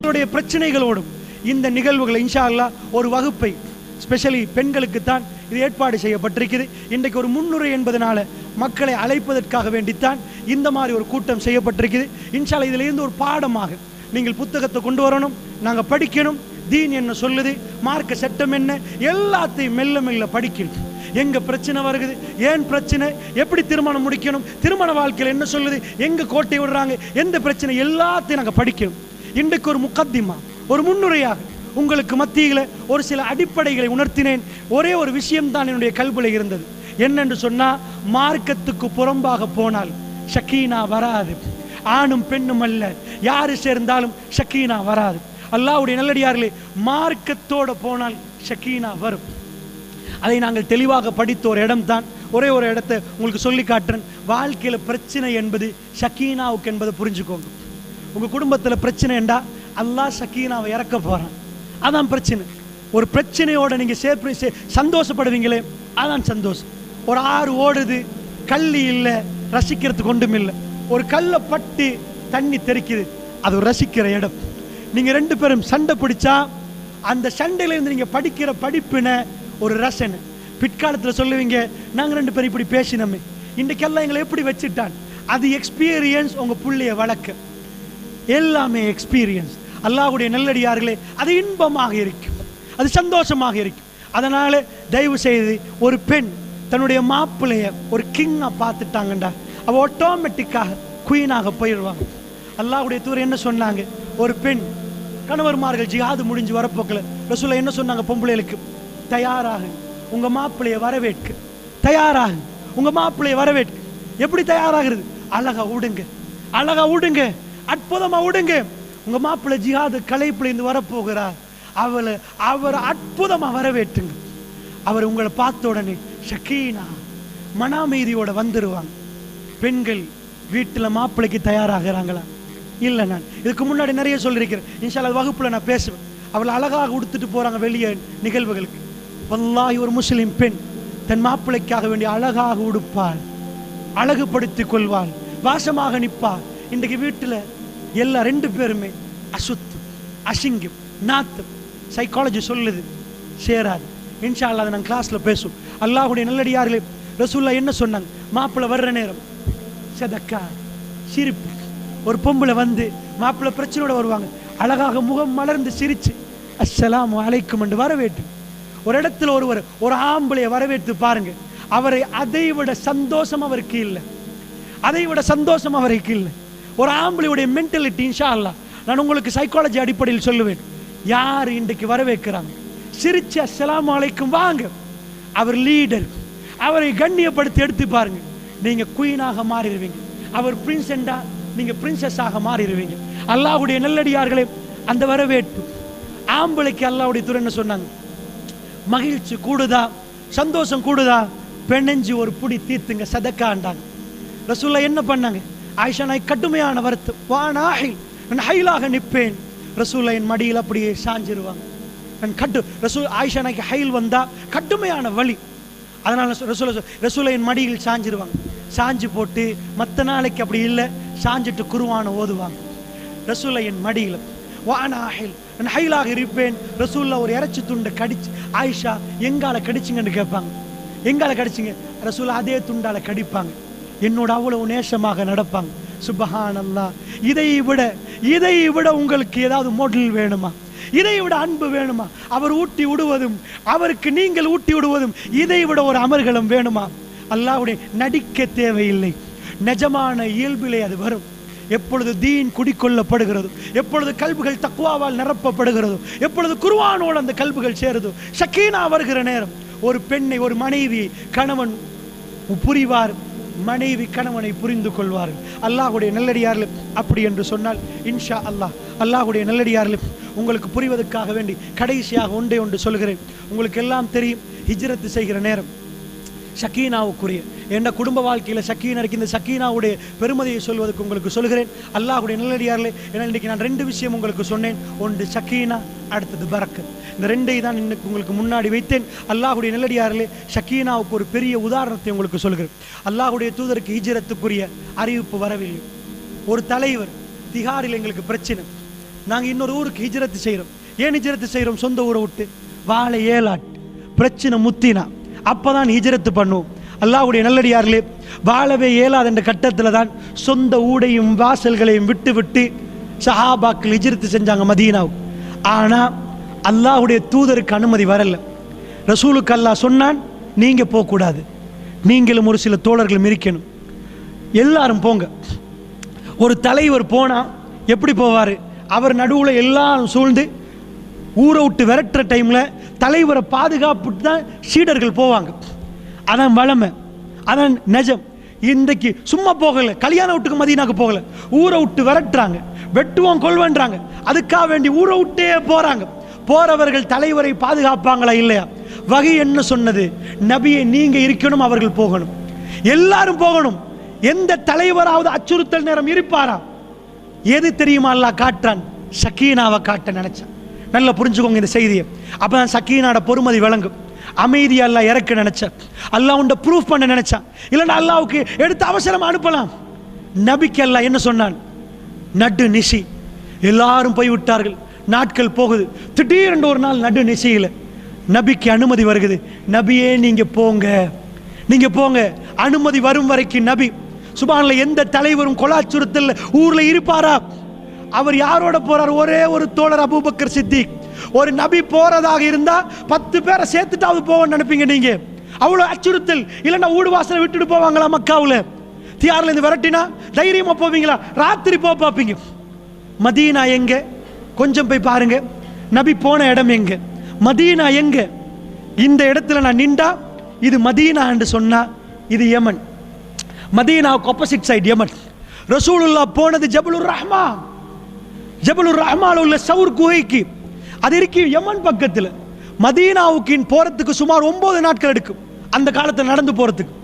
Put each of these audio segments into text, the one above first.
அவருடைய பிரச்சனைகளோடும் இந்த நிகழ்வுகளை இன்ஷா ஒரு வகுப்பை ஸ்பெஷலி பெண்களுக்கு தான் இது ஏற்பாடு செய்யப்பட்டிருக்குது இன்றைக்கு ஒரு முன்னுரை என்பதனால மக்களை அழைப்பதற்காக வேண்டித்தான் இந்த மாதிரி ஒரு கூட்டம் செய்யப்பட்டிருக்குது இன்ஷால இதிலிருந்து ஒரு பாடமாக நீங்கள் புத்தகத்தை கொண்டு வரணும் நாங்கள் படிக்கணும் தீன் என்ன சொல்லுது மார்க்க சட்டம் என்ன எல்லாத்தையும் மெல்ல மெல்ல படிக்கணும். எங்க பிரச்சனை வருகுது ஏன் பிரச்சனை எப்படி திருமணம் முடிக்கணும் திருமண வாழ்க்கையில் என்ன சொல்லுது எங்க கோட்டை விடுறாங்க எந்த பிரச்சனை எல்லாத்தையும் நாங்கள் படிக்கணும். இன்றைக்கு ஒரு முக்கத்திமா ஒரு முன்னுரையாக உங்களுக்கு மத்தியில் ஒரு சில அடிப்படைகளை உணர்த்தினேன். ஒரே ஒரு விஷயம்தான் என்னுடைய கல்வியில் இருந்தது. என்னென்று சொன்னா மார்க்கத்துக்கு புறம்பாக போனால் ஷக்கீனா வராது. ஆணும் பெண்ணும் அல்ல. யாரு சேர்ந்தாலும் ஷக்கீனா வராது. அல்லாஹ்வுடைய நல்லடியார்களே மார்க்கத்தோட போனால் ஷக்கீனா வரும். அதை நாங்கள் தெளிவாக படித்த ஒரு இடம் தான் ஒரே ஒரு இடத்தை உங்களுக்கு சொல்லி காட்டுறேன். வாழ்க்கையில் பிரச்சனை என்பது ஷக்கீனாவுக்கு என்பதை புரிஞ்சுக்கோங்க. உங்கள் குடும்பத்தில் பிரச்சனை என்றா அல்லாஹ் ஷக்கீனாவை இறக்க போகிறேன் அதான் பிரச்சனை. ஒரு பிரச்சனையோட நீங்கள் சேர்ப்பு சே- சந்தோஷப்படுவீங்களே அதான் சந்தோஷம். ஒரு ஆறு ஓடுது கல் இல்லை ரசிக்கிறதுக்கு ஒன்றும் இல்லை. ஒரு கல்லை பட்டு தண்ணி தெறிக்குது அது ரசிக்கிற இடம். நீங்கள் ரெண்டு பேரும் சண்டை பிடிச்சா அந்த சண்டையிலேருந்து நீங்கள் படிக்கிற படிப்பின ஒரு ரசனை. பிற்காலத்தில் சொல்லுவீங்க நாங்கள் ரெண்டு பேரும் இப்படி பேசினோமே. இன்றைக்கெல்லாம் எங்களை எப்படி வச்சுட்டான்? அது எக்ஸ்பீரியன்ஸ் உங்கள் புள்ளைய வளர்க்க எல்லாமே எக்ஸ்பீரியன்ஸ் அல்லாஹுடைய நல்லடியார்களே அது இன்பமாக இருக்கும். அது சந்தோஷமாக இருக்கும். அதனால் தயவு செய்து ஒரு பெண் தன்னுடைய மாப்பிள்ளைய ஒரு கிங்காக பார்த்துட்டாங்கண்டா அவ ஆட்டோமேட்டிக்காக குயினாக போயிடுவாங்க அல்லாஹுடைய தூர் என்ன சொன்னாங்க? ஒரு பெண் கணவர்மார்கள் ஜிஹாது முடிஞ்சு வரப்போக்கில். ரசூலா என்ன சொன்னாங்க பொம்பளைகளுக்கு? தயாராக உங்கள் மாப்பிள்ளைய வரவேற்க. தயாராக உங்கள் மாப்பிள்ளைய வரவேற்க. எப்படி தயாராகிறது? அழகா விடுங்க அழகா விடுங்க அற்புதமா விடுங்க உங்க மாப்பிள்ளை ஜிஹாது கலைப்புல வரப்போகிறார். அவளை அவர் அற்புதமா வரவேற்றுங்க. அவர் உங்களை பார்த்த உடனே ஷக்கீனா மன அமைதியோட வந்துருவாங்க பெண்கள் வீட்டில் மாப்பிள்ளைக்கு தயாராகிறாங்களா? இல்லை நான். இதுக்கு முன்னாடி நிறைய சொல்லியிருக்கிறேன். இன்ஷால்லா வகுப்புல நான் பேசுவேன். அவளை அழகாக உடுத்துட்டு போறாங்க வெளியே நிகழ்வுகளுக்கு. வல்லாஹி ஒரு முஸ்லிம் பெண் தன் மாப்பிள்ளைக்காக வேண்டிய அழகாக உடுப்பாள். அழகுபடுத்திக் கொள்வாள். வாசமாக நிற்பாள். இன்றைக்கு வீட்டில் எல்லா ரெண்டு பேருமே அசுத்து அசிங்கம் நாத்து சைக்காலஜி சொல்லுது சேராது. இன்ஷா அல்லாத அதை நாங்கள் கிளாஸில் பேசுவோம். அல்லாஹுடைய நல்லடியார்களே ரசூல்லா என்ன சொன்னாங்க? மாப்பிள்ளை வர்ற நேரம். சதக்கா சிரிப்பு. ஒரு பொம்பளை வந்து மாப்பிள்ளை பிரச்சனையோட வருவாங்க. அழகாக முகம் மலர்ந்து சிரிச்சு அஸ்ஸலாம் அழைக்கும் என்று வரவேற்று. ஒரு இடத்துல ஒருவர் ஒரு ஆம்பளைய வரவேற்று பாருங்க. அவரை அதை விட சந்தோஷம் அவருக்கு இல்லை. அதை விட சந்தோஷம் அவருக்கு இல்லை. ஒரு ஆம்பளையுடைய மென்டலிட்டி இன்ஷா அல்லாஹ் நான் உங்களுக்கு சைக்காலஜி அடிப்படையில் சொல்லுவேன். யார் இன்றைக்கு வரவேற்கிறாங்க? சிரிச்சு அஸ்லாம் அலைக்கும் வாங்க. அவர் லீடர் அவரை கண்ணியப்படுத்தி எடுத்து பாருங்க. நீங்க குயினாக மாறிடுவீங்க. அவர் பிரின்செண்டா நீங்க பிரின்சஸாக மாறிடுவீங்க. அல்லாஹுடைய நல்லடியார்களே அந்த வரவேற்பு. ஆம்பளைக்கு அல்லாவுடைய துறை என்ன சொன்னாங்க? மகிழ்ச்சி கூடுதா? சந்தோஷம் கூடுதா? பெண்ணெஞ்சு ஒரு புடி தீர்த்துங்க சதக்காண்டாங்க ரசூல்லா என்ன பண்ணாங்க? ஆயிஷா நாய் கடுமையான வருத்து வா நாஹில் நான் ஹைலாக நிற்பேன். ரசூல்லா என் மடியில் அப்படியே சாஞ்சிருவாங்க. நான் கட்டு ரசூல் ஆயிஷா நாய்க்கு ஹைல் வந்தால் கடுமையான வலி. அதனால் ரசூல ரசூலை என் மடியில் சாஞ்சிருவாங்க. சாஞ்சு போட்டு மற்ற நாளைக்கு அப்படி இல்லை சாஞ்சிட்டு குருவான ஓதுவாங்க. ரசூலை என் மடியில். வானாஹில் நான் ஹைலாக இருப்பேன். ரசூல்லா ஒரு இறைச்சி துண்டை கடிச்சு ஆயிஷா எங்கால கடிச்சிங்கன்னு கேட்பாங்க. எங்கால கடிச்சிங்க? ரசூலா அதே துண்டால கடிப்பாங்க. என்னோட அவ்வளவு நேசமாக நடப்பாங்க. சுபஹானல்லா. இதை விட இதை விட உங்களுக்கு ஏதாவது மாடல் வேணுமா? இதை விட அன்பு வேணுமா? அவர் ஊட்டி விடுவதும் அவருக்கு நீங்கள் ஊட்டி விடுவதும் இதை விட ஒரு அமர்கலம் வேணுமா? அல்லாவுடைய நடிக்க தேவையில்லை. நிஜமான இயல்பிலே அது வரும். எப்பொழுது தீன் குடிக்கொள்ளப்படுகிறது எப்பொழுது கல்புகள் தக்குவாவால் நிரப்பப்படுகிறதோ எப்பொழுது குருவானோடு அந்த கல்புகள் சேருதோ ஷக்கீனா வருகிற நேரம். ஒரு பெண்ணை ஒரு மனைவி கணவன் புரிவார். மனைவி கணவனை புரிந்து கொள்வார்கள். அல்லாஹுடைய நல்லடியார்கள் அப்படி என்று சொன்னால் இன்ஷா அல்லாஹ் அல்லாஹுடைய நல்லடியார்கள் உங்களுக்கு புரிவதற்காக வேண்டி கடைசியாக ஒன்றே ஒன்று சொல்கிறேன். உங்களுக்கு எல்லாம் தெரியும் ஹிஜ்ரத்து செய்கிற நேரம். ஷக்கீனாவுக்குரிய. என்ற குடும்ப வாழ்க்கையில் ஷக்கீனருக்கு இந்த சக்கீனாவுடைய பெருமதியை சொல்வதற்கு உங்களுக்கு சொல்கிறேன் அல்லாஹுடைய நிலடியார்களே ஏன்னா இன்றைக்கி நான் ரெண்டு விஷயம் உங்களுக்கு சொன்னேன். ஒன்று ஷக்கீனா அடுத்தது பரக்கத். இந்த ரெண்டை தான் இன்னைக்கு உங்களுக்கு முன்னாடி வைத்தேன். அல்லாஹுடைய நிலடியாரிலே ஷக்கீனாவுக்கு ஒரு பெரிய உதாரணத்தை உங்களுக்கு சொல்கிறேன் அல்லாஹுடைய தூதருக்கு ஈஜரத்துக்குரிய அறிவிப்பு வரவில்லை. ஒரு தலைவர் திகாரில் எங்களுக்கு பிரச்சனை. நாங்கள் இன்னொரு ஊருக்கு ஹிஜரத்து செய்கிறோம் ஏன் ஹிஜரத்து செய்கிறோம் சொந்த ஊரை விட்டு. வாழை ஏலாட் பிரச்சனை முத்தினா. அப்பதான் ஹிஜரத்து பண்ணுவோம் அல்லாவுடைய நல்லடியார்களே வாழவே இயலாத என்ற கட்டத்தில் தான் சொந்த ஊடையும் வாசல்களையும் விட்டு விட்டு சஹாபாக்கள் ஹிஜரத்து செஞ்சாங்க மதீனாவுக்கு. ஆனால் அல்லாஹுடைய தூதருக்கு அனுமதி வரல. ரசூலுக்கு அல்லாஹ் சொன்னான் நீங்கள் போகக்கூடாது. நீங்களும் ஒரு சில தோழர்களும் இருக்கணும். எல்லாரும் போங்க. ஒரு தலைவர் போனால் எப்படி போவார்? அவர் நடுவில் எல்லாரும் சூழ்ந்து ஊரை விட்டு விரட்டுற டைமில் தலைவரை பாதுகாப்புட்டு தான் சீடர்கள் போவாங்க. அதான் வளமை அதான் நிஜம். இன்றைக்கு சும்மா போகலை கல்யாண வீட்டுக்கு மதியனாக்கு போகலை. ஊரை விட்டு விரட்டுறாங்க வெட்டுவோம் கொள்வன்றாங்க. அதுக்காக வேண்டி ஊரை விட்டே போகிறாங்க போறவர்கள் தலைவரை பாதுகாப்பாங்களா இல்லையா? வகை என்ன சொன்னது? நபியை நீங்க இருக்கணும் அவர்கள் போகணும். எல்லாரும் போகணும். எந்த தலைவராவது அச்சுறுத்தல் நேரம் இருப்பாரா? எது தெரியுமா? அல்லா காட்டுறான். சக்கீனாவை காட்ட நினைச்சான். நல்லா புரிஞ்சுக்கோங்க இந்த செய்தியை. அப்பதான் சக்கீனாட பொறுமதி விளங்கும். அமைதியாக அல்லாஹ் இறக்க நினச்சேன் அல்லாஹ் உண்ட ப்ரூஃப் பண்ண நினைச்சான் இல்லைன்னா அல்லாவுக்கு எடுத்து அவசரம் அனுப்பலாம். நபிக்கு அல்லாஹ் என்ன சொன்னான்? நடு நிசி. எல்லாரும் போய் விட்டார்கள் நாட்கள் போகுது. திடீரென்று ஒரு நாள் நடு நிசையில் நபிக்கு அனுமதி வருகுது. நபியே நீங்கள் போங்க. நீங்கள் போங்க. அனுமதி வரும் வரைக்கும் நபி. சுபான்ல எந்த தலைவரும் கொலாச்சுறுத்தல் ஊரில் இருப்பாரா? அவர் யாரோட போறார்? ஒரே ஒரு தோழர் அபூபக்கர் சித்திக். ஒரு நபி போறதாக இருந்தா பத்து பேரை சேர்த்துட்டாவது போவோம்னு நினைப்பீங்க நீங்க. அவ்வளவு அச்சுறுத்தல். இல்லைன்னா ஊடு வாசலை விட்டுட்டு போவாங்களா மக்காவில்? தியாரில் இருந்து விரட்டினா தைரியமா போவீங்களா? ராத்திரி போக பார்ப்பீங்க. மதீனா எங்க? கொஞ்சம் போய் பாருங்க. நபி போன இடம் எங்க? மதீனா எங்க? இந்த இடத்துல நான் நின்றா இது மதீனா என்று சொன்னா இது யமன். மதீனாவுக்கு ஆப்போசிட் சைடு யமன். ரசூலுல்லா போனது ஜபுலுர் ரஹ்மான். ஜபலுர் ரஹ்மால உள்ள சவுர் குகைக்கு. அது இருக்கு யமன் பக்கத்தில். மதீனாவுக்கு போகிறதுக்கு சுமார் ஒம்பது நாட்கள் எடுக்கும். அந்த காலத்தில் நடந்து போகிறதுக்கு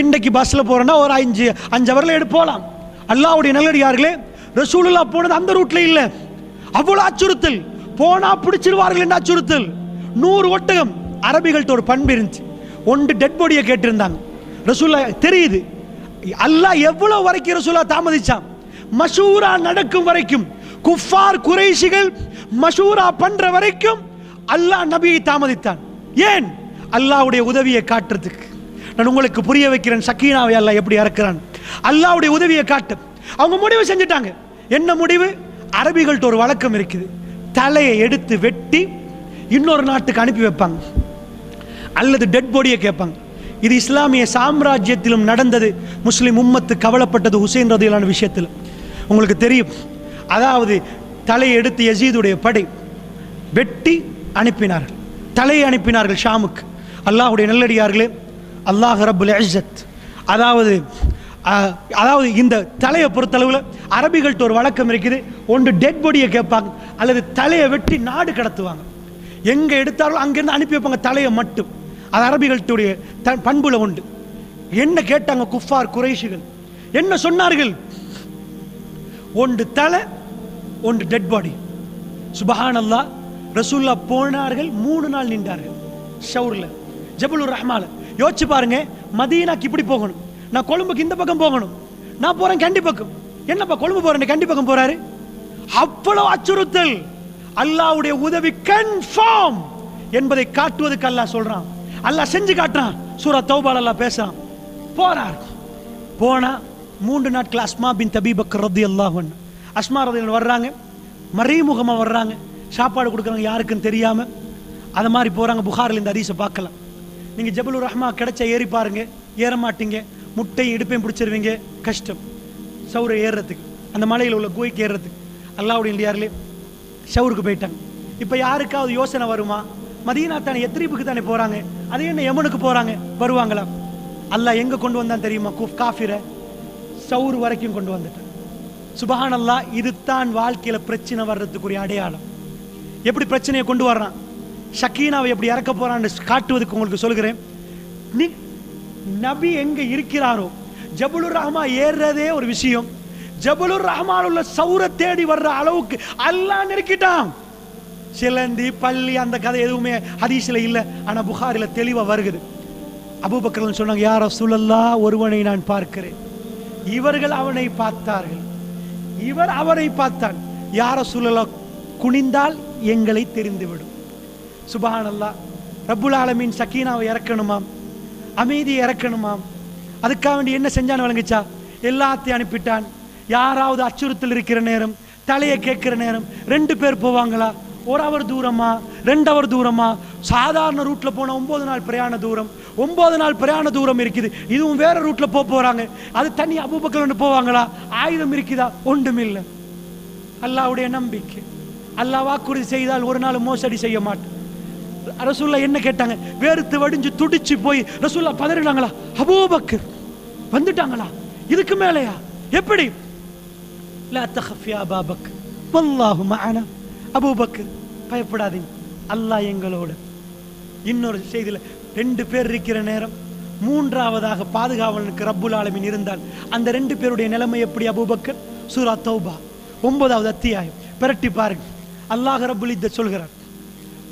இன்றைக்கு பஸ்ஸில் போகிறோன்னா ஒரு அஞ்சு அஞ்சு அவரில் எடுத்து போகலாம் அல்லாவுடைய நல்லடியார்களே ரசூலுல்லா போனது அந்த ரூட்டில் இல்லை. அவ்வளோ அச்சுறுத்தல். போனால் பிடிச்சிருவார்கள் என்ன அச்சுறுத்தல். நூறு ஒட்டகம் அரபிகள்கிட்ட ஒரு பண்பு இருந்துச்சு. ஒன்று டெட் பாடியை கேட்டிருந்தாங்க. ரசூல்லா தெரியுது. அல்லாஹ் எவ்வளோ வரைக்கும் ரசூலா தாமதிச்சான்? மஷூரா நடக்கும் வரைக்கும். குஃபார் குறைஷிகள் மஷூரா பண்ற வரைக்கும் அல்லாஹ் நபியை தாமதித்தான். ஏன்? அல்லாஹ்வுடைய உதவியை காட்டுறதுக்கு. நான் உங்களுக்கு புரிய வைக்கிறேன் சக்கீனாவை அல்லாஹ் எப்படி இறக்குறான். அல்லாஹ்வுடைய உதவியை காட்டு. அவங்க முடிவு செஞ்சுட்டாங்க. என்ன முடிவு? அரபிகள்கிட்ட ஒரு வழக்கம் இருக்குது. தலையை எடுத்து வெட்டி இன்னொரு நாட்டுக்கு அனுப்பி வைப்பாங்க. அல்லது டெட் பாடியை கேட்பாங்க. இது இஸ்லாமிய சாம்ராஜ்யத்திலும் நடந்தது. முஸ்லிம் உம்மத்து கவலைப்பட்டது ஹுசைன் ரதியிலான விஷயத்தில். உங்களுக்கு தெரியும். அதாவது தலையை எடுத்து யசீதுடைய படை வெட்டி அனுப்பினார்கள். தலையை அனுப்பினார்கள் ஷாமுக்கு. அல்லாஹ்வுடைய நல்லடியார்களே அல்லாஹ் ரபுல் அஜத் அதாவது அதாவது இந்த தலையை பொறுத்தளவில் அரபிகள்கிட்ட ஒரு வழக்கம் இருக்குது. ஒன்று டெட் பாடியை கேட்பாங்க அல்லது தலையை வெட்டி நாடு கடத்துவாங்க. எங்கே எடுத்தாலும் அங்கேருந்து அனுப்பி வைப்பாங்க தலையை மட்டும். அது அரபிகள்டுடைய த பண்புல உண்டு. என்ன கேட்டாங்க குஃபார் குறைஷிகள்? என்ன சொன்னார்கள்? ஒன்று தலை ஒன்று டெட் பாடி சுபஹானல்லா ரசூல்லா போனார்கள் மூணு நாள் நின்றார்கள். ஷவுரில் ஜபுலூர் ரஹ்மால. யோசிச்சு பாருங்க மதீனாக்கு இப்படி போகணும். நான் கொழும்புக்கு இந்த பக்கம் போகணும். நான் போறேன் கண்டி பக்கம். என்னப்பா கொழும்பு போறேன் கண்டி பக்கம் போறாரு? அவ்வளவு அச்சுறுத்தல். அல்லாஹ்வுடைய உதவி கன்ஃபார்ம் என்பதை காட்டுவதுக்கு அல்லாஹ் சொல்றான். அல்லாஹ் செஞ்சு காட்டுறான். சூரா தௌபால் அல்லாஹ் பேசுறான். போறார். போனா மூன்று நாட்கள் அஸ்மா பின் தபீபக் ரத்தி அல்லாஹன் அஸ்மாரதிகள் வர்றாங்க. மறைமுகமாக வர்றாங்க. சாப்பாடு கொடுக்குறாங்க யாருக்குன்னு தெரியாமல் அது மாதிரி போகிறாங்க புகாரில் இந்த அரிசை பார்க்கலாம். நீங்கள் ஜபலுர் ரஹ்மா கிடைச்சா ஏறி பாருங்க. ஏற மாட்டீங்க. முட்டையும் இடுப்பையும் பிடிச்சிருவீங்க. கஷ்டம். சவுரை ஏறுறதுக்கு. அந்த மலையில் உள்ள கோய்க்கு ஏறுறதுக்கு. அல்லாவுடைய இல்லையார்களே ஷவுருக்கு போயிட்டாங்க. இப்போ யாருக்காவது யோசனை வருமா? மதீனா தானே எத்திரிப்புக்கு தானே போகிறாங்க அது என்ன யமனுக்கு போகிறாங்க வருவாங்களா? அல்லாஹ் எங்கே கொண்டு வந்தான் தெரியுமா? குஃப் காஃபிர சவுர் வரைக்கும் கொண்டு வந்துட்டான். சுபஹான் இதுதான் வாழ்க்கையில பிரச்சனை வர்றதுக்குரிய அடையாளம். எப்படி பிரச்சனையை கொண்டு வர்றான்? ஷக்கீனாவை எப்படி இறக்க போறான்னு காட்டுவதுக்கு உங்களுக்கு சொல்கிறேன் நீ நபி எங்க இருக்கிறாரோ ஜபுலுர் ரஹ்மா ஏறுறதே ஒரு விஷயம். ஜபுலுர் ரஹ்மான் உள்ள சௌர தேடி வர்ற அளவுக்கு அல்லாஹ் நெருக்கிட்டான். சிலந்தி பள்ளி அந்த கதை எதுவுமே ஹதீஸ்ல இல்லை. ஆனால் புகாரில் தெளிவாக வருகுது. அபூபக்கர் சொன்னாங்க யாரோ சுழல்லா ஒருவனை நான் பார்க்கிறேன். இவர்கள் அவனை பார்த்தார்கள். இவர் அவரை பார்த்தான். யார சூழலா குனிந்தால் எங்களை தெரிந்துவிடும். சுபஹானல்லாஹ் ரப்புல் ஆலமீன் சக்கீனாவை இறக்கணுமாம். அமைதியை இறக்கணுமாம். அதுக்காக வேண்டி என்ன செஞ்சான்னு வழங்குச்சா எல்லாத்தையும் அனுப்பிட்டான். யாராவது அச்சுறுத்தல் இருக்கிற நேரம் தலையை கேட்கிற நேரம் ரெண்டு பேர் போவாங்களா? ஒரு அவர் தூரமா? ரெண்டு அவர் தூரமா? சாதாரண ரூட்ல போன ஒன்பது நாள் பிரயாண தூரம். ஒன்பது நாள் பிரயாண தூரம் இருக்குது. இதுவும் வேற ரூட்ல போக போறாங்க. அது தனி அபூபக்கர் போவாங்களா? ஆயுதம் இருக்குதா? ஒன்றும் இல்லை. அல்லாவுடைய நம்பிக்கை. அல்லாஹ் வாக்குறுதி செய்தால் ஒரு நாள் மோசடி செய்ய மாட்டேன். ரசூல்லா என்ன கேட்டாங்க? வேர்த்து வடிஞ்சு துடிச்சு போய் ரசூல்லா பதறினாங்களா? அபூபக்கர். வந்துட்டாங்களா? இதுக்கு மேலையா? எப்படி? லா தഖஃப் பாபக் வல்லாஹு மஅனா. அபூபக்கர் பயப்படாதீங்க. அல்லாஹ் எங்களோட. இன்னொரு செய்தியில் ரெண்டு பேர் இருக்கிற நேரம். மூன்றாவதாக பாதுகாவலனுக்கு ரப்புல் ஆலமின் இருந்தால் அந்த ரெண்டு பேருடைய நிலைமை எப்படி அபூபக்கர்? சூரா தௌபா. ஒன்பதாவது அத்தியாயம். பிரட்டி பாருங்க. அல்லாஹ் ரப்புல் இத்த சொல்கிறான்.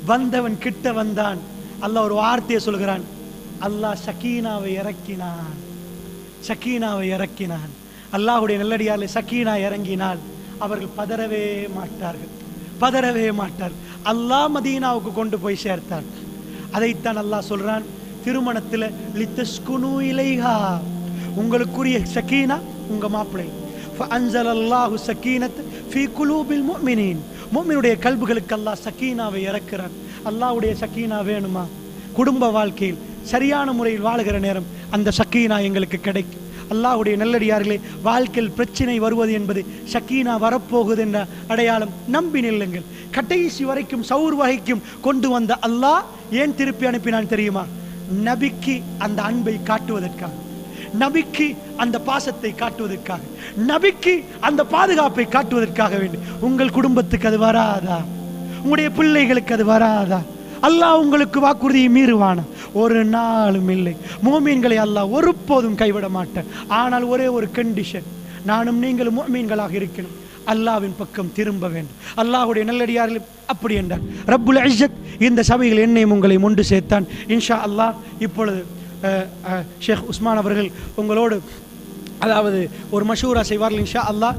வந்தவன் கிட்ட வந்தான். அல்லாஹ் ஒரு வார்த்தையை சொல்கிறான். அல்லாஹ் சக்கீனாவை இறக்கினான். சக்கீனாவை இறக்கினான். அல்லாஹுடைய நல்லடியாரில் சக்கீனா இறங்கினால் அவர்கள் பதறவே மாட்டார்கள். பதறவே மாட்டார் அல்லாஹ் மதீனாவுக்கு கொண்டு போய் சேர்த்தான். அதைத்தான் அல்லாஹ் சொல்றான் திருமணத்தில் லித்தஸ்குனு இலைஹா. உங்களுக்குரிய சக்கீனா உங்க மாப்பிள்ளை. அஞ்சல் அல்லாஹு சக்கீனத் ஃபீ குலூபில் மொமினின் மொமினுடைய கல்புகளுக்கு அல்லாஹ் சக்கீனாவை இறக்குறான். அல்லாஹ்வுடைய சக்கீனா வேணுமா? குடும்ப வாழ்க்கையில் சரியான முறையில் வாழுகிற நேரம் அந்த சக்கீனா எங்களுக்கு கிடைக்கும். அல்லாஹ்வுடைய நல்லடியார்களே வாழ்க்கையில் பிரச்சனை வருவது என்பது சக்கீனா வரப்போகுது என்ற அடையாளம் நம்பி நில்லுங்கள். கடைசி வரைக்கும் சவுர் வகைக்கும் கொண்டு வந்த அல்லாஹ் ஏன் திருப்பி அனுப்பினான் தெரியுமா? நபிக்கு அந்த அன்பை காட்டுவதற்காக. நபிக்கு அந்த பாசத்தை காட்டுவதற்காக. நபிக்கு அந்த பாதுகாப்பை காட்டுவதற்காக வேண்டும் உங்கள் குடும்பத்துக்கு அது வராதா? உங்களுடைய பிள்ளைகளுக்கு அது வராதா? அல்லாஹ் உங்களுக்கு வாக்குறுதியை மீறுவான? ஒரு நாளும் இல்லை. மோமீன்களை அல்லாஹ் ஒருபோதும் கைவிட மாட்டேன். ஆனால் ஒரே ஒரு கண்டிஷன் நானும் நீங்களும் மோமீன்களாக இருக்கணும். அல்லாவின் பக்கம் திரும்ப வேண்டும். அல்லாஹுடைய நல்லடியார்கள் அப்படி என்றார். ரப்புல் இஸ்ஸத் இந்த சபையில் என்னையும் உங்களை ஒன்று சேர்த்தான். இன்ஷா அல்லாஹ் இப்பொழுது அஹ், ஷேக் உஸ்மான் அவர்கள் உங்களோடு அதாவது ஒரு மஷூரா செய்வார்கள் இன்ஷா அல்லாஹ்.